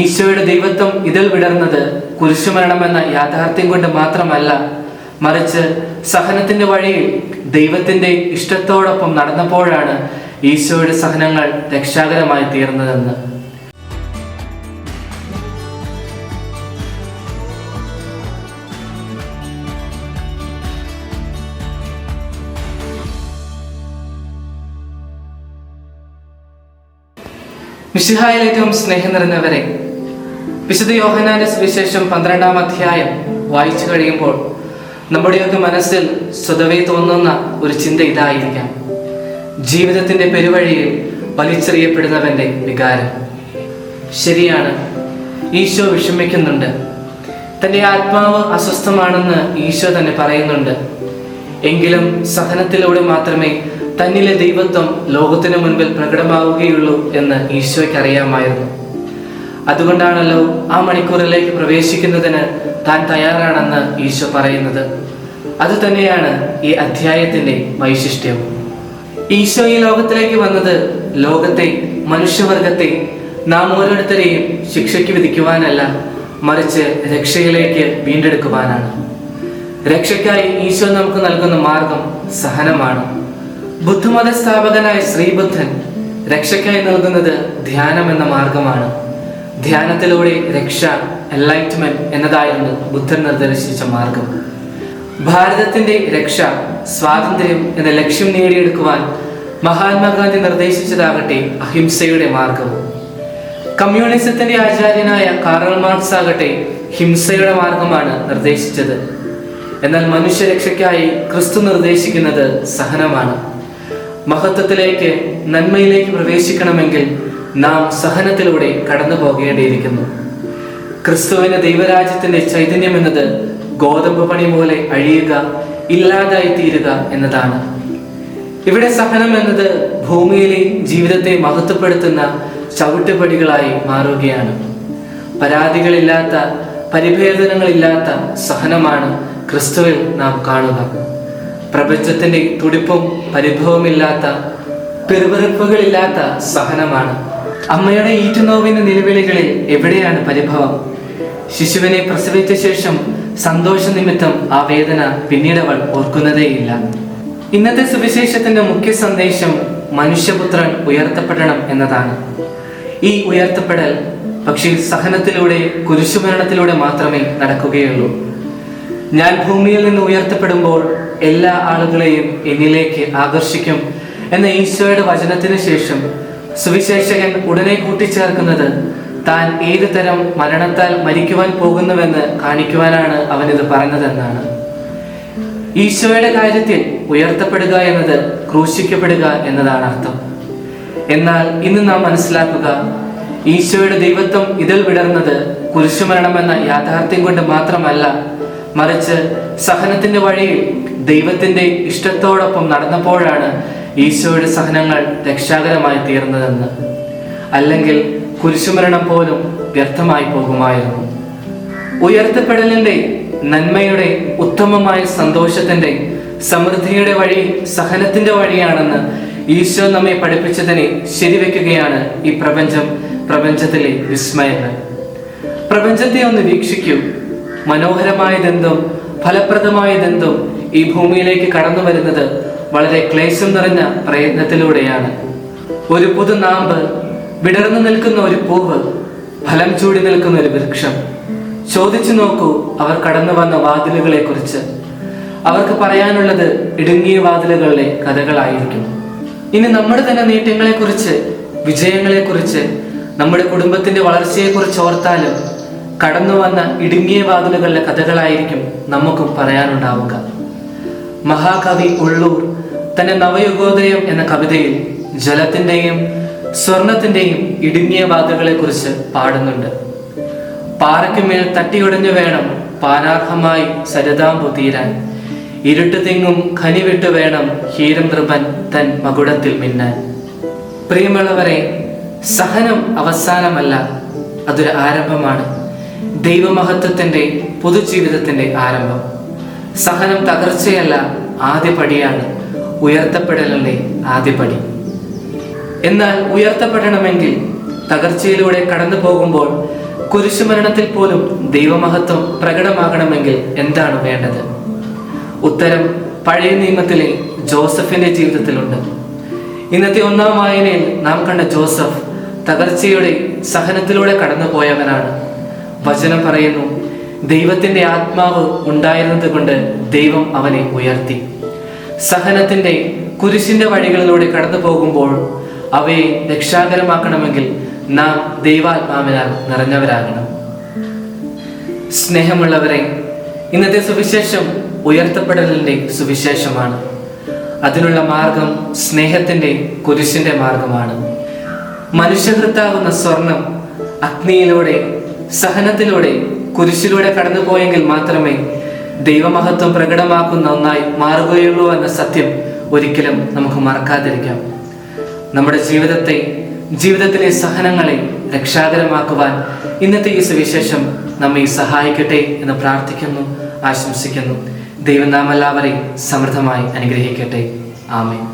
ഈശോയുടെ ദൈവത്വം ഇതിൽ വിടർന്നത് കുരിശുമരണം എന്ന യാഥാർത്ഥ്യം കൊണ്ട് മാത്രമല്ല മറിച്ച് സഹനത്തിന്റെ വഴിയിൽ ദൈവത്തിന്റെ ഇഷ്ടത്തോടൊപ്പം നടന്നപ്പോഴാണ് ഈശോയുടെ സഹനങ്ങൾ രക്ഷാകരമായി തീർന്നതെന്ന്. മിശിഹായിൽ ഏറ്റവും സ്നേഹം നിറഞ്ഞവരെ വിശുദ്ധ യോഹനാന്റെ സുവിശേഷം പന്ത്രണ്ടാം അധ്യായം വായിച്ചു കഴിയുമ്പോൾ നമ്മുടെയൊക്കെ മനസ്സിൽ സ്വതവേ തോന്നുന്ന ഒരു ചിന്ത ഇതായിരിക്കാം. ജീവിതത്തിന്റെ പെരുവഴിയിൽ വലിച്ചെറിയപ്പെടുന്നവന്റെ വികാരം. ശരിയാണ് ഈശോ വിഷമിക്കുന്നുണ്ട്. തന്റെ ആത്മാവ് അസ്വസ്ഥമാണെന്ന് ഈശോ തന്നെ പറയുന്നുണ്ട്. എങ്കിലും സഹനത്തിലൂടെ മാത്രമേ തന്നിലെ ദൈവത്വം ലോകത്തിനു മുൻപിൽ പ്രകടമാവുകയുള്ളൂ എന്ന് ഈശോയ്ക്ക് അറിയാമായിരുന്നു അതുകൊണ്ടാണല്ലോ ആ മണിക്കൂറിലേക്ക് പ്രവേശിക്കുന്നതിന് താൻ തയ്യാറാണെന്ന് ഈശോ പറയുന്നത്. അത് തന്നെയാണ് ഈ അധ്യായത്തിന്റെ വൈശിഷ്ട്യം. ഈശോ ഈ ലോകത്തിലേക്ക് വന്നത് ലോകത്തെ മനുഷ്യവർഗത്തെ നാം ഓരോരുത്തരെയും ശിക്ഷയ്ക്ക് വിധിക്കുവാനല്ല മറിച്ച് രക്ഷയിലേക്ക് വീണ്ടെടുക്കുവാനാണ്. രക്ഷയ്ക്കായി ഈശോ നമുക്ക് നൽകുന്ന മാർഗം സഹനമാണ്. ബുദ്ധമത സ്ഥാപകനായ ശ്രീബുദ്ധൻ രക്ഷയ്ക്കായി നൽകുന്നത് ധ്യാനം എന്ന മാർഗമാണ്. ധ്യാനത്തിലൂടെ രക്ഷ എൻലൈറ്റ്മെന്റ് എന്നതായിരുന്നു ബുദ്ധൻ നിർദ്ദേശിച്ച മാർഗം. ഭാരതത്തിന്റെ രക്ഷ സ്വാതന്ത്ര്യം എന്ന ലക്ഷ്യം നേടിയെടുക്കുവാൻ മഹാത്മാഗാന്ധി നിർദ്ദേശിച്ചതാകട്ടെ അഹിംസയുടെ മാർഗവും കമ്മ്യൂണിസത്തിന്റെ ആചാര്യനായ കാറൽ മാർക്സ് ആകട്ടെ ഹിംസയുടെ മാർഗമാണ് നിർദ്ദേശിച്ചത്. എന്നാൽ മനുഷ്യരക്ഷയ്ക്കായി ക്രിസ്തു നിർദ്ദേശിക്കുന്നത് സഹനമാണ്. മഹത്വത്തിലേക്ക് നന്മയിലേക്ക് പ്രവേശിക്കണമെങ്കിൽ നാം സഹനത്തിലൂടെ കടന്നു പോകേണ്ടിയിരിക്കുന്നു ക്രിസ്തുവിന് ദൈവരാജ്യത്തിന്റെ ചൈതന്യം എന്നത് ഗോതമ്പ് പണി പോലെ അഴിയുക ഇല്ലാതായി തീരുക എന്നതാണ്. ഇവിടെ സഹനം എന്നത് ഭൂമിയിലെ ജീവിതത്തെ മഹത്വപ്പെടുത്തുന്ന ചവിട്ടുപടികളായി മാറുകയാണ്. പരാതികളില്ലാത്ത പരിഭേദനങ്ങളില്ലാത്ത സഹനമാണ് ക്രിസ്തുവിൽ നാം കാണുക പ്രപഞ്ചത്തിന്റെ തുടിപ്പും പരിഭവമില്ലാത്ത പിറുപിറുപ്പുകളില്ലാത്ത സഹനമാണ്. അമ്മയുടെ ഈറ്റുനോവിന്റെ നിലവിളികളിൽ എവിടെയാണ് പരിഭവം? ശിശുവിനെ പ്രസവിച്ച ശേഷം സന്തോഷ നിമിത്തം ആ വേദന പിന്നീട് അവൾ ഓർക്കുന്നതേയില്ല. ഇന്നത്തെ സുവിശേഷത്തിന്റെ മുഖ്യ സന്ദേശം മനുഷ്യപുത്രൻ ഉയർത്തപ്പെടണം എന്നതാണ്. ഈ ഉയർത്തപ്പെടൽ പക്ഷേ സഹനത്തിലൂടെ കുരിശുമരണത്തിലൂടെ മാത്രമേ നടക്കുകയുള്ളൂ. ഞാൻ ഭൂമിയിൽ നിന്ന് ഉയർത്തപ്പെടുമ്പോൾ എല്ലാ ആളുകളെയും എന്നിലേക്ക് ആകർഷിക്കും എന്ന ഈശോയുടെ വചനത്തിന് ശേഷം സുവിശേഷകൻ ഉടനെ കൂട്ടിച്ചേർക്കുന്നത് താൻ ഏതു തരം മരണത്താൽ മരിക്കുവാൻ പോകുന്നുവെന്ന് കാണിക്കുവാനാണ് അവനിത് പറഞ്ഞതെന്നാണ്. ഈശോയുടെ കാര്യത്തിൽ ഉയർത്തപ്പെടുക എന്നത് ക്രൂശിക്കപ്പെടുക എന്നതാണ് അർത്ഥം. എന്നാൽ ഇന്ന് നാം മനസ്സിലാക്കുക ഈശോയുടെ ദൈവത്വം ഇതിൽ വിടർന്നത് കുരിശുമരണമെന്ന യാഥാർത്ഥ്യം കൊണ്ട് മാത്രമല്ല മറിച്ച് സഹനത്തിന്റെ വഴിയിൽ ദൈവത്തിന്റെ ഇഷ്ടത്തോടൊപ്പം നടന്നപ്പോഴാണ് ഈശോയുടെ സഹനങ്ങൾ രക്ഷാകരമായി തീർന്നതെന്ന്. അല്ലെങ്കിൽ കുരിശുമരണം പോലും വ്യർത്ഥമായി പോകുമായിരുന്നു. ഉയർത്തപ്പെടലിന്റെ നന്മയുടെ ഉത്തമമായ സന്തോഷത്തിന്റെ സമൃദ്ധിയുടെ വഴി സഹനത്തിന്റെ വഴിയാണെന്ന് ഈശോ നമ്മെ പഠിപ്പിച്ചതിനെ ശരിവെക്കുകയാണ് ഈ പ്രപഞ്ചം പ്രപഞ്ചത്തിലെ വിസ്മയങ്ങൾ. പ്രപഞ്ചത്തെ ഒന്ന് വീക്ഷിക്കൂ. മനോഹരമായതെന്തും ഫലപ്രദമായതെന്തും ഈ ഭൂമിയിലേക്ക് കടന്നു വരുന്നത് വളരെ ക്ലേശം നിറഞ്ഞ പ്രയത്നത്തിലൂടെയാണ്. ഒരു പുതു നാമ്പ് വിടർന്നു നിൽക്കുന്ന ഒരു പൂവ് ഫലം ചൂടി നിൽക്കുന്ന ഒരു വൃക്ഷം. ചോദിച്ചു നോക്കൂ അവർ കടന്നു വന്ന വാതിലുകളെ കുറിച്ച് അവർക്ക് പറയാനുള്ളത് ഇടുങ്ങിയ വാതിലുകളിലെ കഥകളായിരിക്കും. ഇനി നമ്മുടെ തന്നെ നീട്ടങ്ങളെ കുറിച്ച് വിജയങ്ങളെ കുറിച്ച് നമ്മുടെ കുടുംബത്തിന്റെ വളർച്ചയെ കുറിച്ച് ഓർത്താലും കടന്നു വന്ന ഇടുങ്ങിയ വാതിലുകളിലെ കഥകളായിരിക്കും നമുക്കും പറയാനുണ്ടാവുക. മഹാകവി ഉള്ളൂർ തന്റെ നവയുഗോദയം എന്ന കവിതയിൽ ജലത്തിന്റെയും സ്വർണത്തിന്റെയും ഇടുങ്ങിയ ബാധകളെ കുറിച്ച് പാടുന്നുണ്ട്. പാറയ്ക്കുമേൽ തട്ടിയുടഞ്ഞു വേണം പാനാർഹമായി സരിതാമ്പു തീരാൻ. ഇരുട്ട് തിങ്ങും ഖനി വിട്ടു വേണം ഹീരം നൃപൻ തൻ മകുടത്തിൽ മിന്നാൻ. പ്രിയമുള്ളവരെ സഹനം അവസാനമല്ല അതൊരു ആരംഭമാണ്. ദൈവമഹത്വത്തിന്റെ പൊതുജീവിതത്തിന്റെ ആരംഭം. സഹനം തകർച്ചയല്ല ആദ്യപടിയാണ് ഉയർത്തപ്പെടലല്ലേ ആദ്യപടി എന്നാൽ ഉയർത്തപ്പെടണമെങ്കിൽ തകർച്ചയിലൂടെ കടന്നു പോകുമ്പോൾ കുരിശുമരണത്തിൽ പോലും ദൈവമഹത്വം പ്രകടമാകണമെങ്കിൽ എന്താണ് വേണ്ടത്? ഉത്തരം പഴയ നിയമത്തിലെ ജോസഫിന്റെ ജീവിതത്തിലുണ്ട്. ഇന്നത്തെ ഒന്നാം വായനയിൽ നാം കണ്ട ജോസഫ് തകർച്ചയുടെ സഹനത്തിലൂടെ കടന്നുപോയവനാണ്. വചനം പറയുന്നു ദൈവത്തിന്റെ ആത്മാവ് ഉണ്ടായിരുന്നത് കൊണ്ട് ദൈവം അവനെ ഉയർത്തി. സഹനത്തിന്റെ കുരിശിന്റെ വഴികളിലൂടെ കടന്നു പോകുമ്പോൾ അവയെ രക്ഷാകരമാക്കണമെങ്കിൽ നാം ദൈവാത്മാവിനാൽ നിറഞ്ഞവരാകണം. സ്നേഹമുള്ളവരെ ഇന്നത്തെ സുവിശേഷം ഉയർത്തപ്പെടലിന്റെ സുവിശേഷമാണ്. അതിനുള്ള മാർഗം സ്നേഹത്തിന്റെ കുരിശിന്റെ മാർഗമാണ്. മനുഷ്യകൃത്താവുന്ന സ്വർണം അഗ്നിയിലൂടെ സഹനത്തിലൂടെ കുരിശിലൂടെ കടന്നുപോയെങ്കിൽ മാത്രമേ ദൈവമഹത്വം പ്രകടമാക്കുന്ന ഒന്നായി മാറുകയുള്ളൂ എന്ന സത്യം ഒരിക്കലും നമുക്ക് മറക്കാതിരിക്കാം. നമ്മുടെ ജീവിതത്തെ ജീവിതത്തിലെ സഹനങ്ങളെ രക്ഷാകരമാക്കുവാൻ ഇന്നത്തെ ഈ സുവിശേഷം നമ്മെ സഹായിക്കട്ടെ എന്ന് പ്രാർത്ഥിക്കുന്നു ആശംസിക്കുന്നു. ദൈവം നാം എല്ലാവരെയും സമൃദ്ധമായി അനുഗ്രഹിക്കട്ടെ. ആമേൻ.